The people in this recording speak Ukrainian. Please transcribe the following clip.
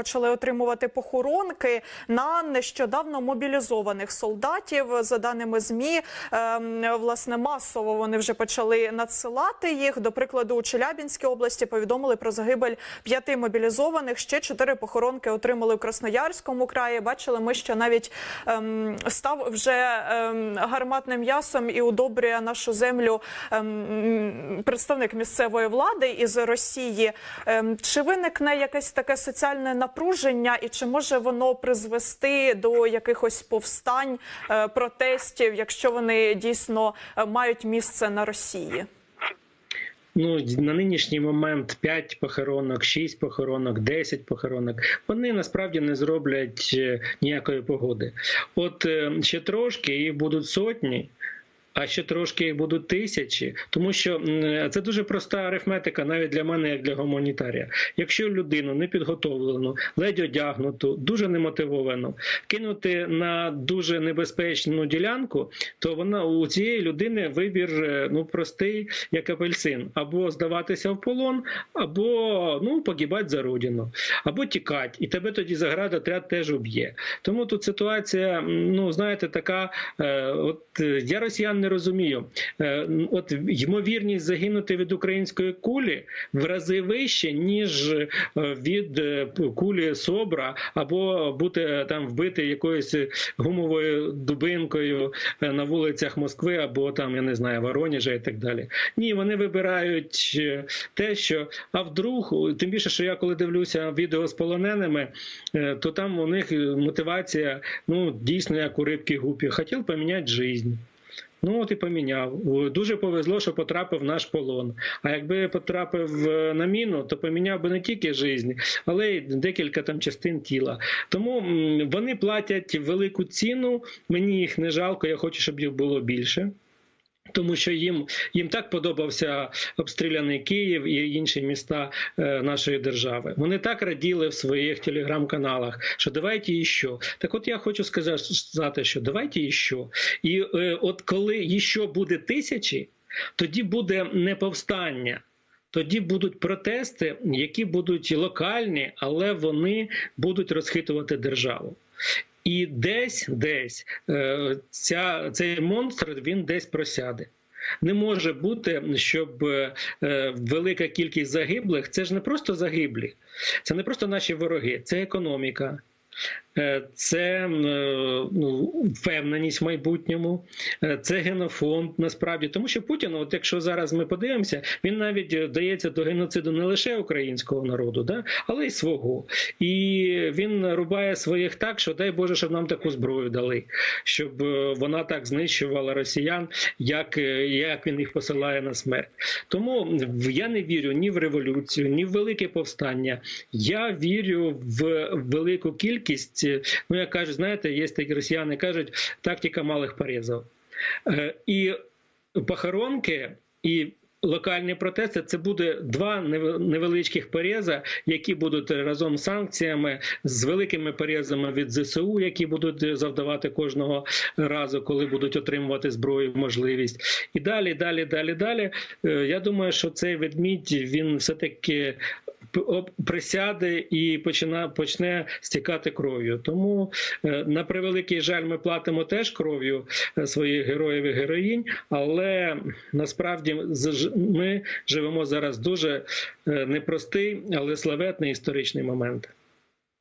почали отримувати похоронки на нещодавно мобілізованих солдатів. За даними змі, ем, власне масово вони вже почали надсилати їх. До прикладу, у Челябінській області повідомили про загибель п'яти мобілізованих. Ще чотири похоронки отримали в Красноярському краї. Бачили ми, що навіть ем, став вже ем, гарматним м'ясом і удобрює нашу землю ем, представник місцевої влади із Росії. Ем, чи виникне якесь таке соціальне напруження, і чи може воно призвести до якихось повстань, е, протестів, якщо вони дійсно е, мають місце на Росії? Ну на нинішній момент 5 похоронок, 6 похоронок, 10 похоронок. Вони насправді не зроблять е, ніякої погоди. От ще трошки їх будуть сотні. А ще трошки їх будуть тисячі, тому що це дуже проста арифметика, навіть для мене, як для гуманітарія. Якщо людину непідготовлену, ледь одягнуту, дуже немотивовану, кинути на дуже небезпечну ділянку, то вона у цієї людини вибір е, ну простий, як апельсин, або здаватися в полон, або ну погибати за родину, або тікати, і тебе тоді заградотряд теж уб'є. Тому тут ситуація, ну знаєте, така, е, от е, я росіян не розумію. Е, От ймовірність загинути від української кулі в рази вище, ніж е, від е, кулі собра, або бути там вбити якоюсь гумовою дубинкою на вулицях Москви, або там я не знаю Воронежа і так далі. Ні, вони вибирають те, що а вдруг, тим більше, що я коли дивлюся відео з полоненими, то там у них мотивація ну дійсно як у рибки гупі. Хотів поміняти життя. Ну от і поміняв. Дуже повезло, що потрапив в наш полон. А якби потрапив е, на міну, то поміняв би не тільки життя, але й декілька там частин тіла. Тому вони платять велику ціну. Мені їх не жалко, я хочу, щоб їх було більше. Тому що їм їм так подобався обстріляний Київ і інші міста е, нашої держави. Вони так раділи в своїх телеграм-каналах, що давайте іще. Так, от я хочу сказати, що давайте іще. І е, от коли іще буде тисячі, тоді буде не повстання. Тоді будуть протести, які будуть локальні, але вони будуть розхитувати державу. І десь, десь е, ця, цей монстр він десь просяде. Не може бути, щоб е, велика кількість загиблих це ж не просто загиблі, це не просто наші вороги, це економіка. Е, Це е, ну, впевненість в майбутньому, е, це генофонд насправді. Тому що Путін, от якщо зараз ми подивимося, він навіть вдається до геноциду не лише українського народу, да, але й свого. І він рубає своїх так, що дай Боже, щоб нам таку зброю дали, щоб вона так знищувала росіян, як, як він їх посилає на смерть. Тому я не вірю ні в революцію, ні в велике повстання. Я вірю в велику кількість. Е, Ну, як кажуть, знаєте, є такі росіяни кажуть, тактика малих порізів. Е, І похоронки і. Локальні протести це буде два невеличких поріза, які будуть разом з санкціями, з великими порізами від ЗСУ, які будуть завдавати кожного разу, коли будуть отримувати зброю, можливість. І далі, далі, далі, далі. Е, Я думаю, що цей ведмідь він все таки присяде і почина, почне стікати кров'ю. Тому е, на превеликий жаль, ми платимо теж кров'ю е, своїх героїв і героїнь, але насправді ми живемо зараз дуже е, непростий, але славетний історичний момент.